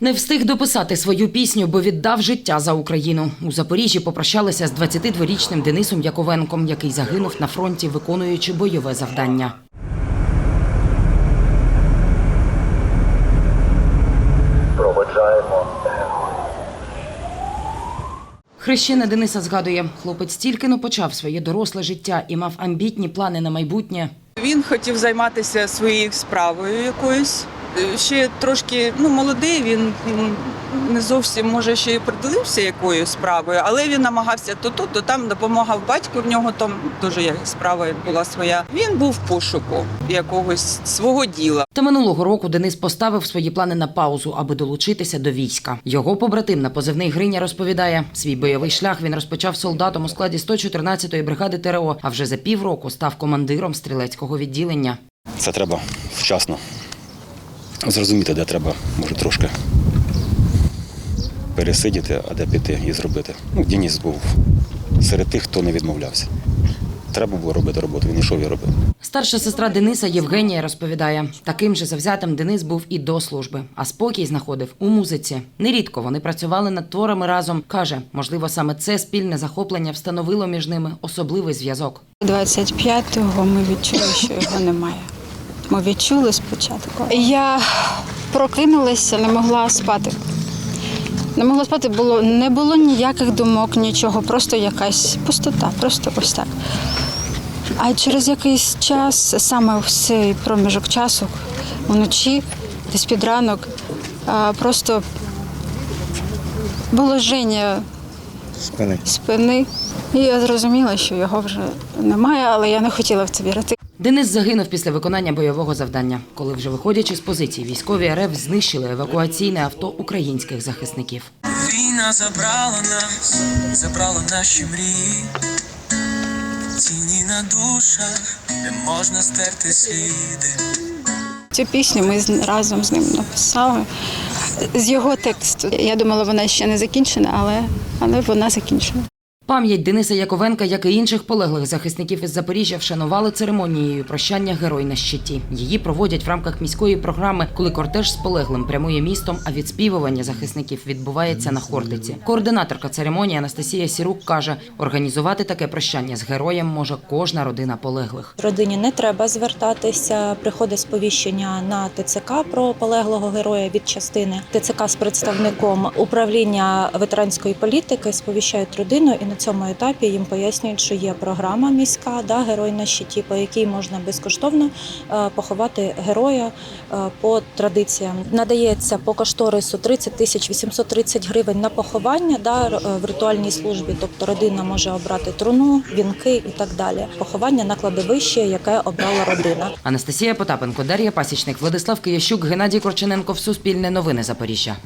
Не встиг дописати свою пісню, бо віддав життя за Україну. У Запоріжжі попрощалися з 22-річним Денисом Яковенком, який загинув на фронті, виконуючи бойове завдання. Хрещена Дениса згадує, хлопець тільки но почав своє доросле життя і мав амбітні плани на майбутнє. Він хотів займатися своєю справою якоюсь. Ще трошки ну, молодий, він не зовсім може ще й приділився якою справою, але він намагався то тут, то там допомагав батьку. В нього там дуже як справа була своя. Він був в пошуку якогось свого діла. Та минулого року Денис поставив свої плани на паузу, аби долучитися до війська. Його побратим на позивний Гриня розповідає, свій бойовий шлях він розпочав солдатом у складі 114-ї бригади ТРО, а вже за півроку став командиром стрілецького відділення. Це треба вчасно зрозуміти, де треба, може, трошки пересидіти, а де піти і зробити. Ну, Дініс був серед тих, хто не відмовлявся. Треба було робити роботу, він йшов і робив. Старша сестра Дениса Євгенія розповідає, таким же завзятим Денис був і до служби, а спокій знаходив у музиці. Нерідко вони працювали над творами разом. каже, можливо, саме це спільне захоплення встановило між ними особливий зв'язок. 25-го ми відчули, що його немає. Ми відчули спочатку. Я прокинулася, не могла спати. Не могла спати, було, не було ніяких думок, нічого, просто якась пустота, просто ось так. А через якийсь час, саме в цей проміжок часу, вночі, десь під ранок, просто було жження Спини. спини. І я зрозуміла, що його вже немає, але я не хотіла в це вірити. Денис загинув після виконання бойового завдання, коли вже виходячи з позицій, військові РФ знищили евакуаційне авто українських захисників. Війна забрала нас, забрала наші мрії, тіні на душах, де можна стерти сліди. Цю пісню ми разом з ним написали з його тексту. Я думала, вона ще не закінчена, але, але вона закінчена. Пам'ять Дениса Яковенка, як і інших полеглих захисників із Запоріжжя, вшанували церемонією прощання герой на щиті. Її проводять в рамках міської програми, коли кортеж з полеглим прямує містом, а відспівування захисників відбувається на Хортиці. Координаторка церемонії Анастасія Сірук каже, організувати таке прощання з героєм може кожна родина полеглих. Родині не треба звертатися. Приходить сповіщення на ТЦК про полеглого героя від частини. ТЦК з представником управління ветеранської політики сповіщають родину, і цьому етапі їм пояснюють, що є програма міська, да, герой на щиті, по якій можна безкоштовно е, поховати героя е, по традиціям. Надається по кошторису 30 тисяч 830 гривень на поховання да, р- в ритуальній службі. Тобто родина може обрати труну, вінки і так далі. Поховання на кладовище, яке обрала родина. Анастасія Потапенко, Дар'я Пасічник, Владислав Киящук, Геннадій Корчененко. Суспільне новини Запоріжжя.